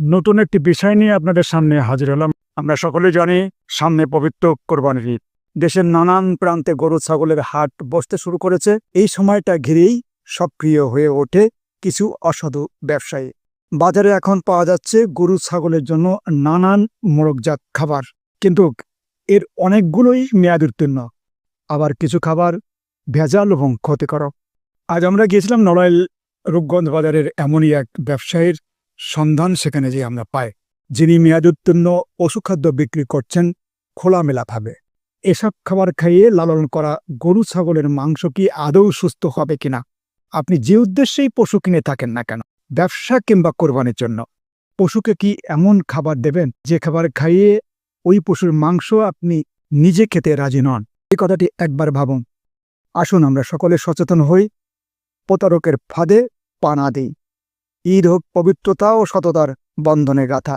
নতুন একটি বিষয় নিয়ে আপনাদের সামনে হাজির হলাম। আমরা সকলে জানি, সামনে পবিত্র কোরবানির ঈদ। দেশের নানান প্রান্তে গরু, ছাগলের হাট বসতে শুরু করেছে। এই সময়টা ঘিরেই সক্রিয় হয়ে ওঠে কিছু অসাধু ব্যবসায়ী। বাজারে এখন পাওয়া যাচ্ছে গরু, ছাগলের জন্য নানান মোরগজাত খাবার। কিন্তু এর অনেকগুলোই মেয়াদ উত্তীর্ণ। আবার কিছু খাবার ভেজাল এবং ক্ষতিকারক। আজ আমরা গিয়েছিলাম নড়াইল রূপগঞ্জ বাজারের এমনই এক ব্যবসায়ীর সন্ধান সেখানে যে আমরা পাই, যিনি মেয়াদ উত্তীর্ণ পশুখাদ্য বিক্রি করছেন খোলামেলাভাবে। এসব খাবার খাইয়ে লালন করা গরু, ছাগলের মাংস কি আদৌ সুস্থ হবে কিনা? আপনি যে উদ্দেশ্যেই পশু কিনে থাকেন না কেন, ব্যবসা কিংবা কোরবানির জন্য, পশুকে কি এমন খাবার দেবেন যে খাবার খাইয়ে ওই পশুর মাংস আপনি নিজে খেতে রাজি নন? এই কথাটি একবার ভাবুন। আসুন আমরা সকলে সচেতন হই, প্রতারকের ফাঁদে পানা দিই। ঈদ হোক পবিত্রতা ও সততার বন্ধনে গাথা।